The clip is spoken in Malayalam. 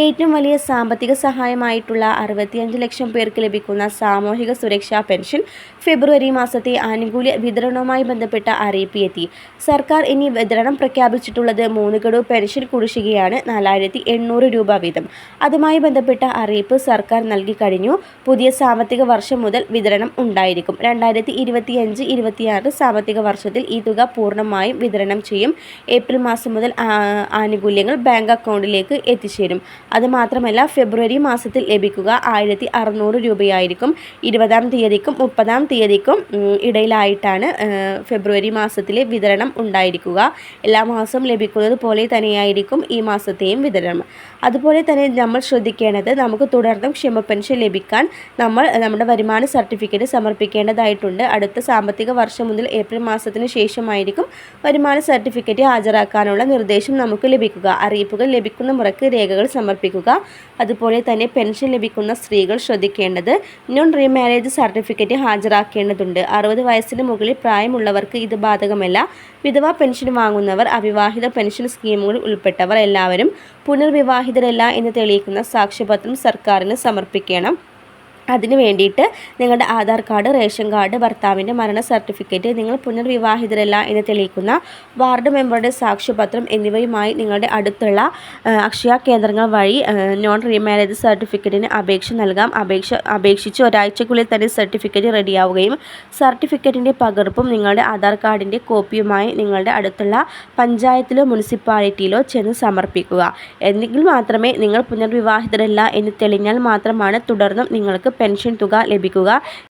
ഏറ്റവും വലിയ സാമ്പത്തിക സഹായമായിട്ടുള്ള അറുപത്തിയഞ്ച് ലക്ഷം പേർക്ക് ലഭിക്കുന്ന സാമൂഹിക സുരക്ഷാ പെൻഷൻ ഫെബ്രുവരി മാസത്തെ ആനുകൂല്യ വിതരണവുമായി ബന്ധപ്പെട്ട അറിയിപ്പ് എത്തി. സർക്കാർ ഇനി വിതരണം പ്രഖ്യാപിച്ചിട്ടുള്ളത് മൂന്ന് ഗഡു പെൻഷൻ കുടിശ്ശികയാണ് നാലായിരത്തി എണ്ണൂറ് രൂപ വീതം. അതുമായി ബന്ധപ്പെട്ട അറിയിപ്പ് സർക്കാർ നൽകി കഴിഞ്ഞു. പുതിയ സാമ്പത്തിക വർഷം മുതൽ വിതരണം ഉണ്ടായിരിക്കും. രണ്ടായിരത്തി ഇരുപത്തിയഞ്ച് ഇരുപത്തിയാറ് സാമ്പത്തിക വർഷത്തിൽ ഈ തുക പൂർണമായും വിതരണം ചെയ്യും. ഏപ്രിൽ മാസം മുതൽ ആനുകൂല്യങ്ങൾ ബാങ്ക് അക്കൗണ്ടിലേക്ക് എത്തിച്ചേരും. അതുമാത്രമല്ല ഫെബ്രുവരി മാസത്തിൽ ലഭിക്കുക ആയിരത്തി അറുന്നൂറ് രൂപയായിരിക്കും. ഇരുപതാം തീയതിക്കും മുപ്പതാം തീയതിക്കും ഇടയിലായിട്ടാണ് ഫെബ്രുവരി മാസത്തിലെ വിതരണം ഉണ്ടായിരിക്കുക. എല്ലാ മാസവും ലഭിക്കുന്നത് പോലെ തന്നെയായിരിക്കും ഈ മാസത്തെയും വിതരണം. അതുപോലെ തന്നെ നമ്മൾ ശ്രദ്ധിക്കേണ്ടത് നമുക്ക് തുടർന്നും ക്ഷമ പെൻഷൻ ലഭിക്കാൻ നമ്മൾ നമ്മുടെ വരുമാന സർട്ടിഫിക്കറ്റ് സമർപ്പിക്കേണ്ടതായിട്ടുണ്ട്. അടുത്ത സാമ്പത്തിക വർഷം മുതൽ ഏപ്രിൽ മാസത്തിന് ശേഷമായിരിക്കും വരുമാന സർട്ടിഫിക്കറ്റ് ഹാജരാക്കാനുള്ള നിർദ്ദേശം നമുക്ക് ലഭിക്കുക. അറിയിപ്പുകൾ ലഭിക്കുന്ന മുറയ്ക്ക് രേഖകൾ സമർപ്പിക്കുക അതുപോലെ തന്നെ പെൻഷൻ ലഭിക്കുന്ന സ്ത്രീകൾ ശ്രദ്ധിക്കേണ്ടത് നോൺ റീമാരേജ് സർട്ടിഫിക്കറ്റ് ഹാജരാക്കേണ്ടതുണ്ട്. അറുപത് വയസ്സിന് മുകളിൽ പ്രായമുള്ളവർക്ക് ഇത് ബാധകമല്ല. വിധവാ പെൻഷൻ വാങ്ങുന്നവർ അവിവാഹിത പെൻഷൻ സ്കീമുകളിൽ ഉൾപ്പെട്ടവർ എല്ലാവരും പുനർവിവാഹിതരല്ല എന്ന് തെളിയിക്കുന്ന സാക്ഷ്യപത്രം സർക്കാരിന് സമർപ്പിക്കണം. അതിന് വേണ്ടിയിട്ട് നിങ്ങളുടെ ആധാർ കാർഡ് റേഷൻ കാർഡ് ഭർത്താവിന്റെ മരണ സർട്ടിഫിക്കറ്റ് നിങ്ങൾ പുനർവിവാഹിതരല്ല എന്ന് തെളിയിക്കുന്ന വാർഡ് മെമ്പറുടെ സാക്ഷ്യപത്രം എന്നിവയുമായി നിങ്ങളുടെ അടുത്തുള്ള അക്ഷയ കേന്ദ്രങ്ങൾ വഴി നോൺ റീമാരേജ് സർട്ടിഫിക്കറ്റിന് അപേക്ഷ നൽകാം. അപേക്ഷ അപേക്ഷിച്ച് ഒരാഴ്ചക്കുള്ളിൽ തന്നെ സർട്ടിഫിക്കറ്റ് റെഡിയാവുകയും സർട്ടിഫിക്കറ്റിന്റെ പകർപ്പും നിങ്ങളുടെ ആധാർ കാർഡിന്റെ കോപ്പിയുമായി നിങ്ങളുടെ അടുത്തുള്ള പഞ്ചായത്തിലോ മുനിസിപ്പാലിറ്റിയിലോ ചെന്ന് സമർപ്പിക്കുക. എന്നെങ്കിൽ മാത്രമേ നിങ്ങൾ പുനർവിവാഹിതരല്ല എന്ന് തെളിഞ്ഞാൽ മാത്രമാണ് തുടർന്നും നിങ്ങൾക്ക് പെൻഷൻ തുക ലഭിക്കുക.